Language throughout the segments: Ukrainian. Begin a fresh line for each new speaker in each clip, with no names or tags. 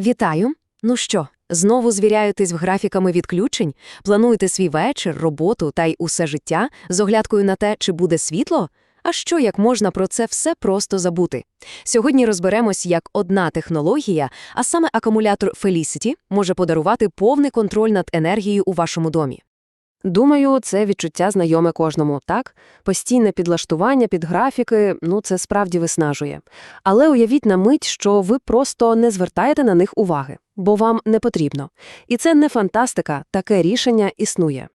Вітаю! Ну що, знову звіряєтесь в графіками відключень? Плануєте свій вечір, роботу та й усе життя з оглядкою на те, чи буде світло? А що, як можна про це все просто забути? Сьогодні розберемось, як одна технологія, а саме акумулятор Felicity, може подарувати повний контроль над енергією у вашому домі.
Думаю, це відчуття знайоме кожному, так? Постійне підлаштування під графіки, ну це справді виснажує. Але уявіть на мить, що ви просто не звертаєте на них уваги, бо вам не потрібно. І це не фантастика, таке рішення існує.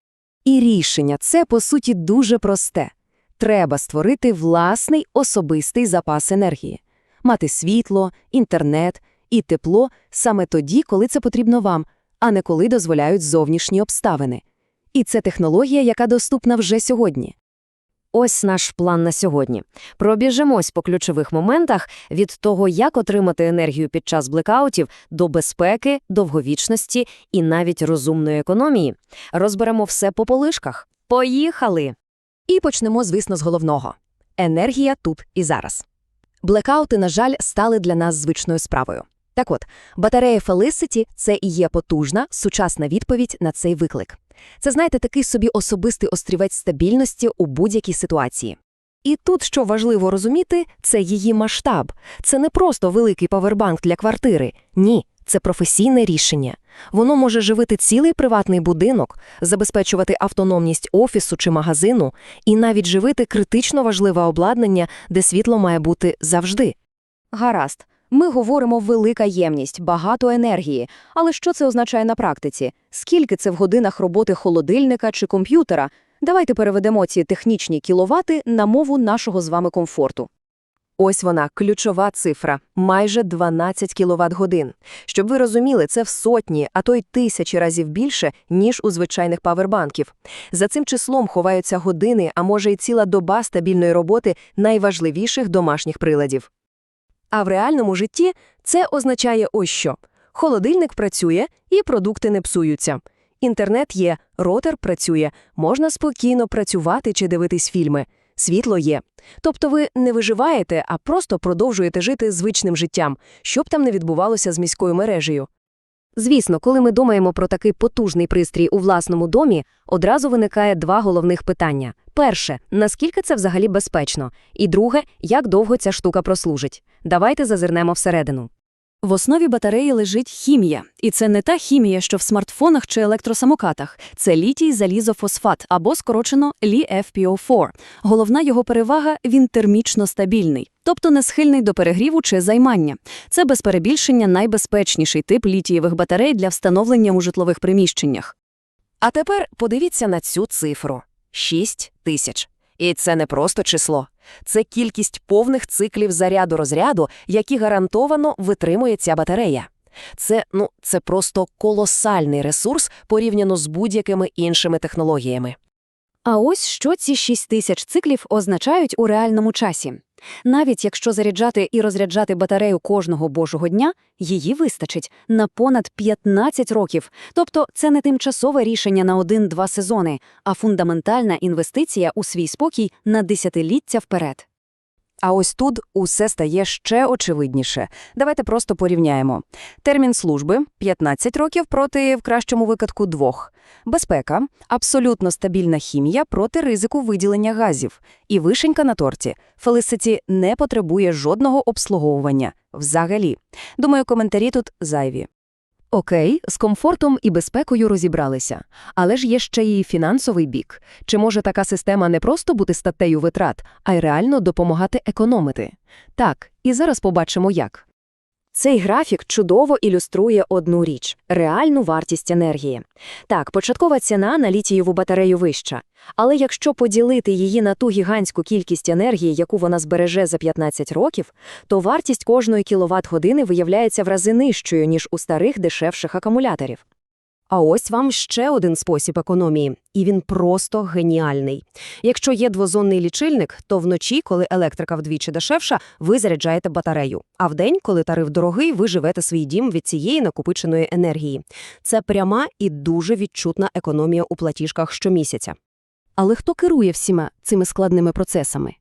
І рішення це, по суті, дуже просте. Треба створити власний особистий запас енергії. Мати світло, інтернет і тепло саме тоді, коли це потрібно вам, а не коли дозволяють зовнішні обставини. І це технологія, яка доступна вже сьогодні.
Ось наш план на сьогодні. Пробіжимось по ключових моментах від того, як отримати енергію під час блекаутів, до безпеки, довговічності і навіть розумної економії. Розберемо все по полишках. Поїхали!
І почнемо, звісно, з головного. Енергія тут і зараз. Блекаути, на жаль, стали для нас звичною справою. Так от, батарея Felicity – це і є потужна, сучасна відповідь на цей виклик. Це, знаєте, такий собі особистий острівець стабільності у будь-якій ситуації. І тут, що важливо розуміти, це її масштаб. Це не просто великий павербанк для квартири. Ні, це професійне рішення. Воно може живити цілий приватний будинок, забезпечувати автономність офісу чи магазину і навіть живити критично важливе обладнання, де світло має бути завжди.
Гаразд. Ми говоримо велика ємність, багато енергії. Але що це означає на практиці? Скільки це в годинах роботи холодильника чи комп'ютера? Давайте переведемо ці технічні кіловати на мову нашого з вами комфорту.
Ось вона, ключова цифра – майже 12 кВт-годин. Щоб ви розуміли, це в сотні, а то й тисячі разів більше, ніж у звичайних павербанків. За цим числом ховаються години, а може й ціла доба стабільної роботи найважливіших домашніх приладів. А в реальному житті це означає ось що. Холодильник працює і продукти не псуються. Інтернет є, ротер працює, можна спокійно працювати чи дивитись фільми. Світло є. Тобто ви не виживаєте, а просто продовжуєте жити звичним життям, що б там не відбувалося з міською мережею.
Звісно, коли ми думаємо про такий потужний пристрій у власному домі, одразу виникає два головних питання. Перше, наскільки це взагалі безпечно? І друге, як довго ця штука прослужить? Давайте зазирнемо всередину.
В основі батареї лежить хімія, і це не та хімія, що в смартфонах чи електросамокатах. Це літій залізофосфат або скорочено LiFPO4. Головна його перевага він термічно стабільний, тобто не схильний до перегріву чи займання. Це без перебільшення найбезпечніший тип літієвих батарей для встановлення у житлових приміщеннях.
А тепер подивіться на цю цифру – 6 тисяч. І це не просто число. Це кількість повних циклів заряду-розряду, які гарантовано витримує ця батарея. Це, ну, це просто колосальний ресурс порівняно з будь-якими іншими технологіями.
А ось що ці 6 тисяч циклів означають у реальному часі. Навіть якщо заряджати і розряджати батарею кожного божого дня, її вистачить на понад 15 років. Тобто це не тимчасове рішення на один-два сезони, а фундаментальна інвестиція у свій спокій на десятиліття вперед.
А ось тут усе стає ще очевидніше. Давайте просто порівняємо. Термін служби – 15 років проти, в кращому випадку, двох. Безпека – абсолютно стабільна хімія проти ризику виділення газів. І вишенька на торті. Felicity не потребує жодного обслуговування. Взагалі. Думаю, коментарі тут зайві. Окей, з комфортом і безпекою розібралися. Але ж є ще й фінансовий бік. Чи може така система не просто бути статтею витрат, а й реально допомагати економити? Так, і зараз побачимо як.
Цей графік чудово ілюструє одну річ – реальну вартість енергії. Так, початкова ціна на літієву батарею вища. Але якщо поділити її на ту гігантську кількість енергії, яку вона збереже за 15 років, то вартість кожної кіловат-години виявляється в рази нижчою, ніж у старих дешевших акумуляторів.
А ось вам ще один спосіб економії, і він просто геніальний. Якщо є двозонний лічильник, то вночі, коли електрика вдвічі дешевша, ви заряджаєте батарею. А вдень, коли тариф дорогий, ви живете свій дім від цієї накопиченої енергії. Це пряма і дуже відчутна економія у платіжках щомісяця. Але хто керує всіма цими складними процесами?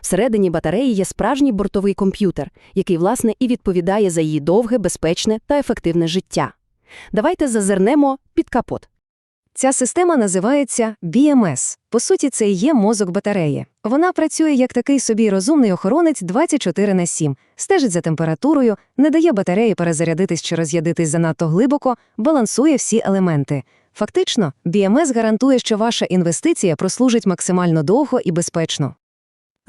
Всередині батареї є справжній бортовий комп'ютер, який, власне, і відповідає за її довге, безпечне та ефективне життя. Давайте зазирнемо під капот.
Ця система називається BMS. По суті, це і є мозок батареї. Вона працює як такий собі розумний охоронець 24 на 7, стежить за температурою, не дає батареї перезарядитись чи роз'ядитись занадто глибоко, балансує всі елементи. Фактично, BMS гарантує, що ваша інвестиція прослужить максимально довго і безпечно.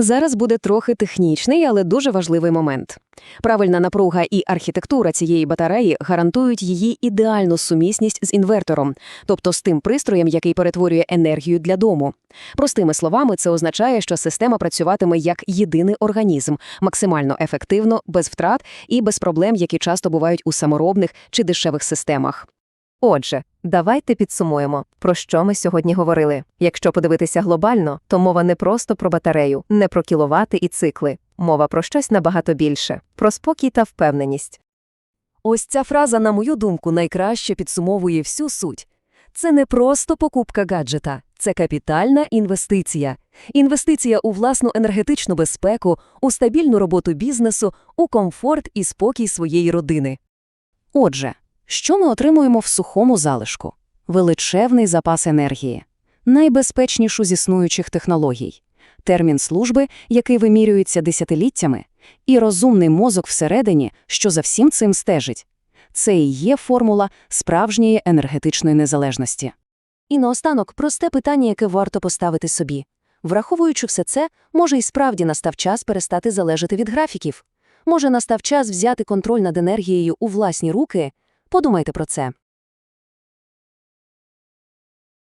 Зараз буде трохи технічний, але дуже важливий момент. Правильна напруга і архітектура цієї батареї гарантують її ідеальну сумісність з інвертором, тобто з тим пристроєм, який перетворює енергію для дому. Простими словами, це означає, що система працюватиме як єдиний організм, максимально ефективно, без втрат і без проблем, які часто бувають у саморобних чи дешевих системах.
Отже, давайте підсумуємо, про що ми сьогодні говорили. Якщо подивитися глобально, то мова не просто про батарею, не про кіловати і цикли. Мова про щось набагато більше, про спокій та впевненість.
Ось ця фраза, на мою думку, найкраще підсумовує всю суть. Це не просто покупка гаджета, це капітальна інвестиція. Інвестиція у власну енергетичну безпеку, у стабільну роботу бізнесу, у комфорт і спокій своєї родини.
Отже, що ми отримуємо в сухому залишку? Величезний запас енергії, найбезпечнішу з існуючих технологій, термін служби, який вимірюється десятиліттями, і розумний мозок всередині, що за всім цим стежить. Це і є формула справжньої енергетичної незалежності.
І наостанок просте питання, яке варто поставити собі. Враховуючи все це, може і справді настав час перестати залежати від графіків. Може настав час взяти контроль над енергією у власні руки? Подумайте про це.